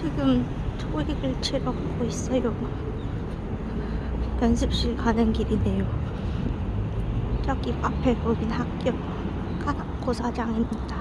지금 토익을 치러 가고 있어요. 연습실 가는 길이네요. 저기 앞에 보인 학교 가닥고사장입니다.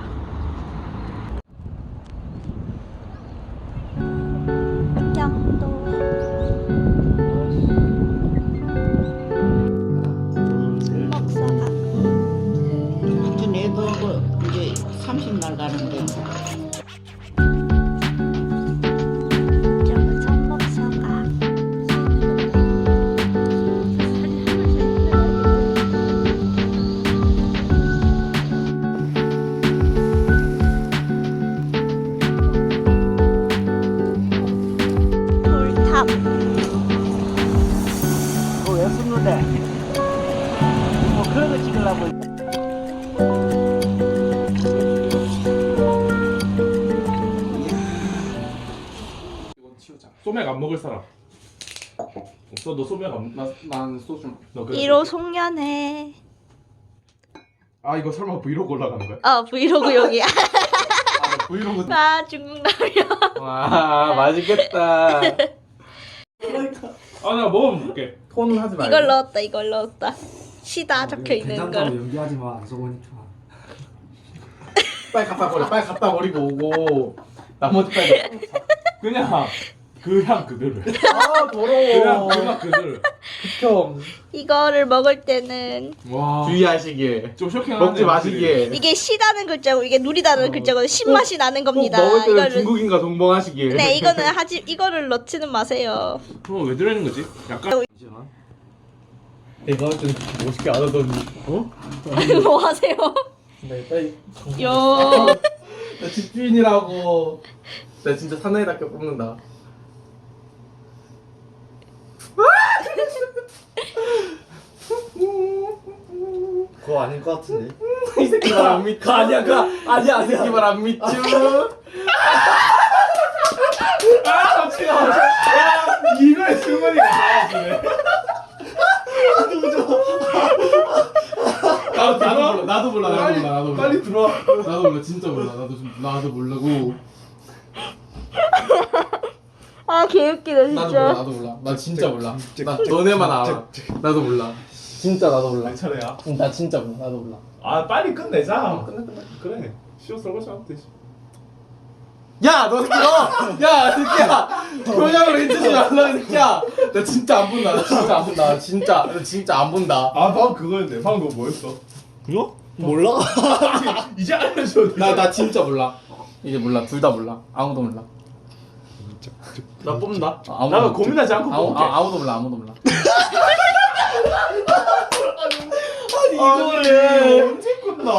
치우자. 소맥 안 먹을 사람. 없어 너 소맥 안. 나, 난 소주 너 그래. 1호 송년회 아 이거 설마 브이로그 올라가는 거야? 어 브이로그 여기야 아, 브이로그 아 중국 라면 와 맛있겠다 아 내가 먹어볼게. 톤은 하지 말고 이걸 넣었다 이걸 넣었다 시다 적혀 있는 걸 연기하지 마. 안 써보니까. 빨리 갖다 버려 빨리 갖다 버리고 오고 나머지 빨리 그냥 그 향 그대로. 해. 아 그냥 더러워 그맛 그대로. 해. 좀 이거를 먹을 때는 와. 주의하시길 좀 쇼킹하네. 먹지 마시길 이게 시다는 글자고 이게 누리다는 글자고 신맛이 나는 꼭 겁니다 먹을 때는 이거를 중국인과 동봉하시길 네 이거는 하지 이거를 넣지는 마세요 그럼 왜 들어있는 거지? 약간 내가 좀 멋있게 안 하더니 어? 뭐 하세요? 네 빨리 요 나 집주인이라고 나 진짜 사나이답게 뽑는다 그거 아닐 것 같은데. 이 새끼 말 안 믿죠 아니야 그 아니야 이 새끼 말 안 믿죠 아 지금 이거에 승관이가 나와주네. 나도 나도 몰라 나도 몰라 나도 몰라 나도 몰라 빨리 들어와. 나도 몰라 진짜 몰라 나도 좀 나도 모르고 아 개웃기다 나도 몰라 진짜 나도 몰라 나 진짜 몰라 나 너네만 알아 나도 몰라 진짜 나도 몰라 내 차례야. 응, 나 진짜 몰라 나도 몰라 아 빨리 끝내자. 어, 끝내 끝내 그래. 쉬어 설거지 하면 되지. 야 너 새끼 너야 새끼야 표정으로 해주지 말라 이 새끼야 나 진짜 안 본다 나 진짜 안 본다 나 진짜 나 진짜 안 본다 아 방금 그거였네. 방금 그거 뭐였어? 이거? 몰라. 이제 알려줘. 나 나 진짜 몰라 이제 몰라 둘 다 몰라 아무도 몰라 나 뽑는다. 아, 아무도 나는 몰라. 고민하지 않고 아무, 뽑을게. 아, 아무도 몰라 아무도 몰라 이거를 언제 끝나?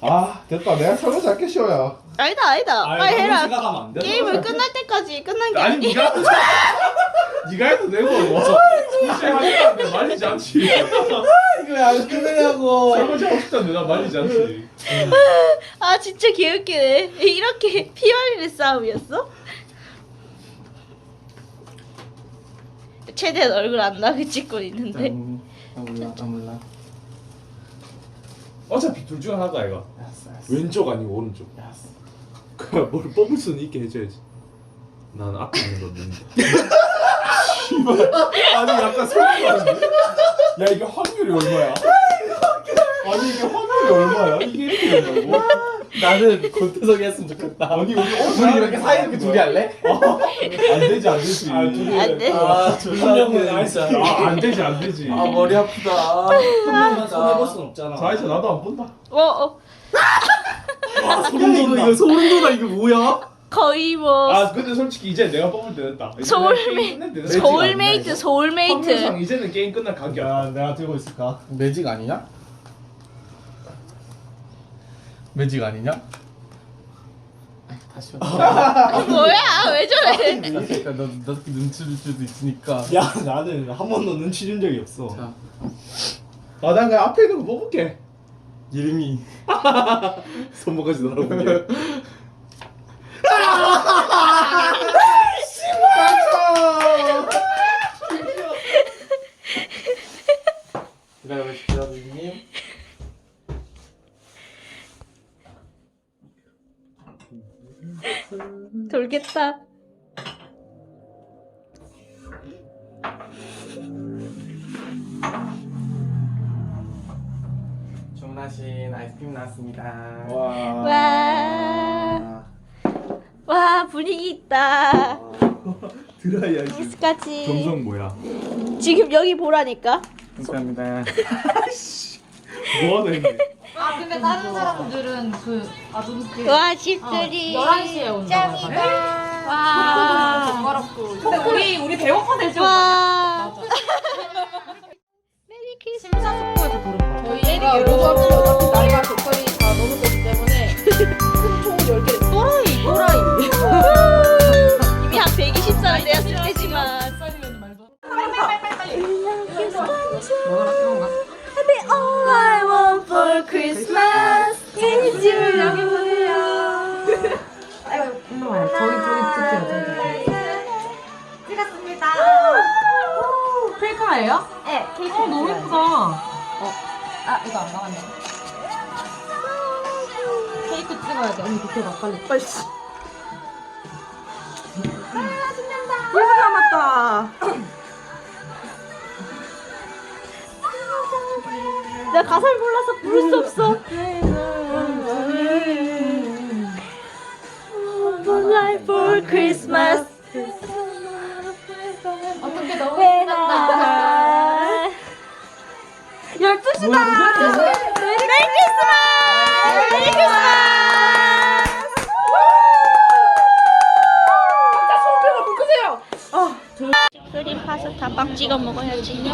아 됐다. 내가 설거지 할게 쉬어야. 아니다 아니다 빨리 해라 생각하면 안 돼. 게임을 끝날 때까지 끝난 게 아니 아니 해도 네가 해도 되고. 하겠다는데 말리지 않지. 이거 안 끝내냐고 설거지 하고 싶다는데 나 말리지 않지. 아 진짜 개웃기네 이렇게 피 흘리는 싸움이었어? 최대한 얼굴 안 나게 찍고 있는데 음, 나 몰라 나 몰라 어차피 둘 중 하나다 이거. 알았어 알았어 왼쪽 아니고 오른쪽. 알았어 그뭘 뽑을 수는 있게 해줘야지. 난 앞에 있는 거 넣는다. 씨발. 아니 약간 소름 돋는데? 야 이게 확률이 얼마야? 아니 이게 확률이 얼마야? 이게 이렇게 된다고? 나는 권태석이 했으면 좋겠다 아니 우리 우리 이렇게 사이 이렇게 둘이 할래? 안 되지 안 되지. 안 돼. 아한 명은 알지. 아, 안 되지 안 되지. 아 머리 아프다 한 명만 손해볼 순 없잖아. 자 이제 나도 안 본다. 어, 어 소름 돋아 이거 소름 돋아 이게 뭐야? 거의 뭐 아 근데 솔직히 이제 내가 뽑을 때 됐다. 이제 소울메- 게임 끝낼 때 됐다. 소울메이트 소울메이트 확률상 이제는 게임 끝날 각이야. 야, 내가 들고 있을까? 매직 아니냐? 매직 아니냐? 다시 어, 뭐야 왜 저래 그러니까 너, 너 새끼 눈치 줄 수도 있으니까 야, 나는 한 번도 눈치 준 적이 없어. 자 아 난 그냥 앞에 있는 거 뽑을게. 이름이 손목까지 날아오게. 기다려보 십시오 선생님 돌겠다. 주문하신 아이스크림 나왔습니다. 와. 와, 분위기 있다. 드라이야. 미스까지. 정성 뭐야? 지금 여기 보라니까. 감사합니다. 뭐하다 했네. 아 근데 다른 사람들은 그 아둔스 와, 집들이. 11시에 온다고 짱이다. 하더라고요. 와. 젓가락도 근데 우리 우리 배고파 되죠? 와. 메리 크리스마스. 심사숙고에서 고른 거 저희가 로드 필카예요? 네, 케이크. 어 너무 예쁘다 아 이거 안 나왔네 케이크 찍어야 돼 언니 그때 봐 빨리 빨리 내가 가사를 몰라서 부를 수 없어. One life for Christmas. 어떻게 너무 12시다! 메리 크리스마스! 메리 크리스마스! 크림 파스타 빵 찍어 먹어야지.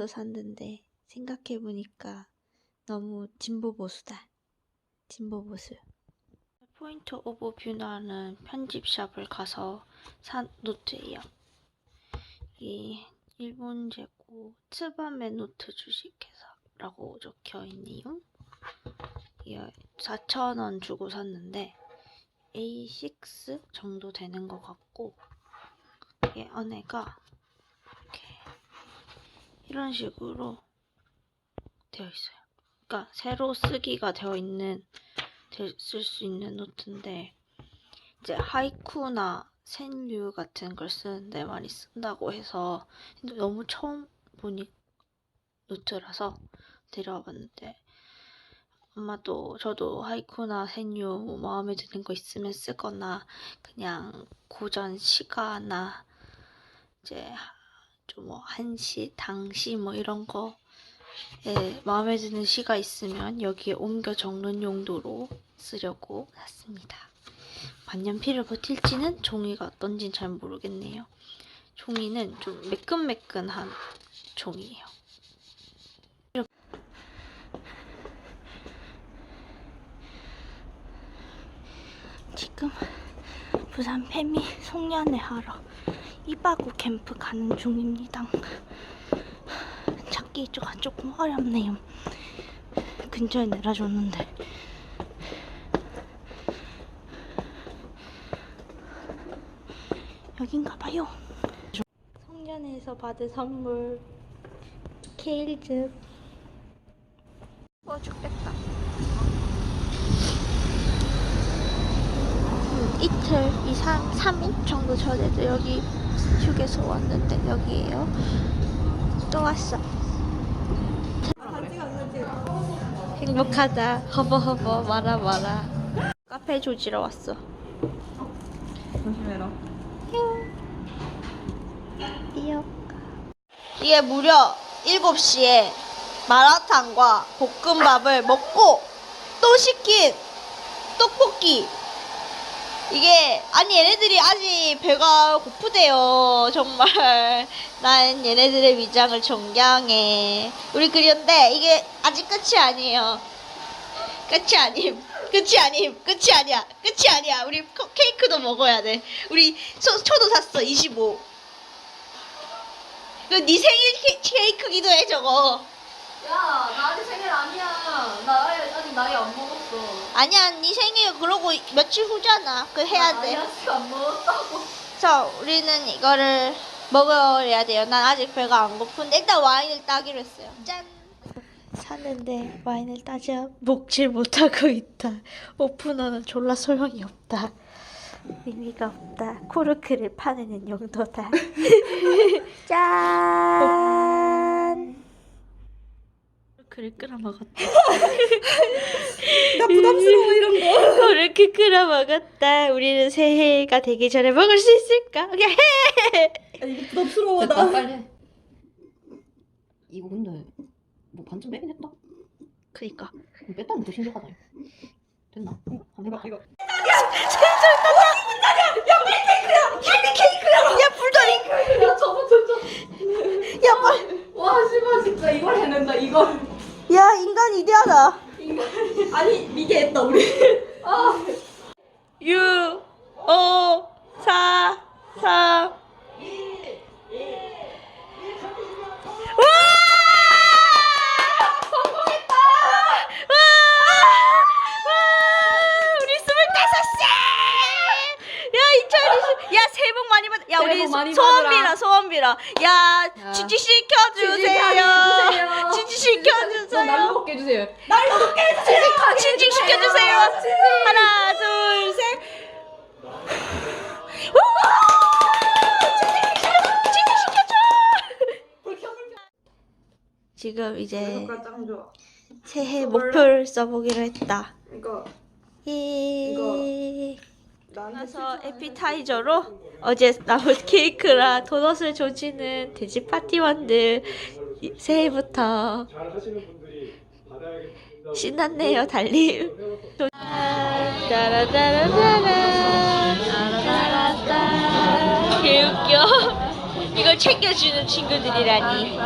귀여워서 샀는데 생각해보니까 너무 진보 보수다. 진보 보수. 포인트 오브 뷰나는 편집샵을 가서 산 노트예요. 이 일본 재고ツバ메 노트 주식회사라고 적혀 있네요. 이게 4,000원 주고 샀는데 A6 정도 되는 것 같고 이게 안에가 이런 식으로 되어 있어요. 그러니까 새로 쓰기가 되어 있는 쓸 수 있는 노트인데 이제 하이쿠나 센류 같은 걸 쓰는데 많이 쓴다고 해서 너무 처음 보니 노트라서 데려와 봤는데 아마도 저도 하이쿠나 센류 뭐 마음에 드는 거 있으면 쓰거나 그냥 고전 시가나 이제 좀 뭐 한시, 당시 뭐 이런 거 예, 마음에 드는 시가 있으면 여기에 옮겨 적는 용도로 쓰려고 샀습니다. 만년필을 버틸지는 종이가 어떤지는 잘 모르겠네요. 종이는 좀 매끈매끈한 종이에요. 지금 부산 페미 송년회 하러 이바구 캠프 가는 중입니다. 찾기가 조금 어렵네요. 근처에 내려줬는데. 여긴가 봐요. 송년회에서 받은 선물 케일즈. 어 죽겠다. 음, 이틀, 이 3, 3일 정도 전에도 여기 휴게소 왔는데 여기에요. 또 왔어. 행복하다. 허버허버 마라 마라. 카페 조지러 왔어. 조심해라. 이게 무려 7시에 마라탕과 볶음밥을 먹고 또 시킨 떡볶이. 이게 아니 얘네들이 아직 배가 고프대요. 정말. 난 얘네들의 위장을 존경해. 우리 그렸는데 이게 아직 끝이 아니에요. 끝이 아님. 끝이 아님. 끝이 아니야. 끝이 아니야. 우리 커- 케이크도 먹어야 돼. 우리 초, 초도 샀어. 25 그네 생일 케- 케이크기도 해 저거. 야, 나 아직 생일 아니야. 나 아직 나이 안 먹었어. 아니야 네 생일 그러고 며칠 후잖아 그 해야 돼 아직 안 먹었다고. 그래서 우리는 이거를 먹어야 돼요. 난 아직 배가 안 고픈데 일단 와인을 따기로 했어요. 짠! 샀는데 와인을 따자 먹질 못하고 있다. 오프너는 졸라 소용이 없다. 의미가 없다. 코르크를 파내는 용도다. 짠! 끌어 먹었다. 나 부담스러워 이런 거. 끌어 먹었다. 우리는 새해가 되기 전에 먹을 수 있을까? 오케이. 부담스러워 됐다, 빨리 해. 이거 근데 뭐 반쯤 빼긴 했다. 그니까. 뺐다면 더 신기하다. 이거. 됐나? 한번 해봐. 이거. 야 불더리. 야, 저거 진짜. 야 빨. 와, 씨발 진짜 이걸 해낸다. 이걸. 야 인간 이대하다. 아니 미개 했다 우리 6, 5, 4, 3. 와! 성공했다! 와! 와! 우리 스물다섯째! 야, 2020. 야, 받. 야, 새해 우리 복 많이 소원 받으라. 빌어, 소원 빌어. 야, 야. 지지 시켜주세요. 해주세요. 지지 시켜주세요. 날 먹게 해주세요. 진직 시켜주세요. 하나, 둘, 셋. 진직 시켜줘. 지금 이제 짱 좋아 새해 목표를 써보기로 했다. 이거 예. 나서 에피타이저로 어제 나온 케이크랑 도넛을 조지는 돼지 파티원들 이- 새해부터 신났네요 달님. 따라따라따라 개웃겨. 이걸 챙겨주는 친구들이라니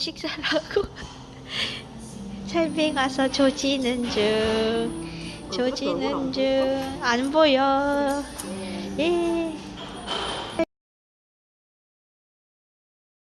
식사를 하고 살빙 와서 조지는 중. 조지는 중. 안 보여. 예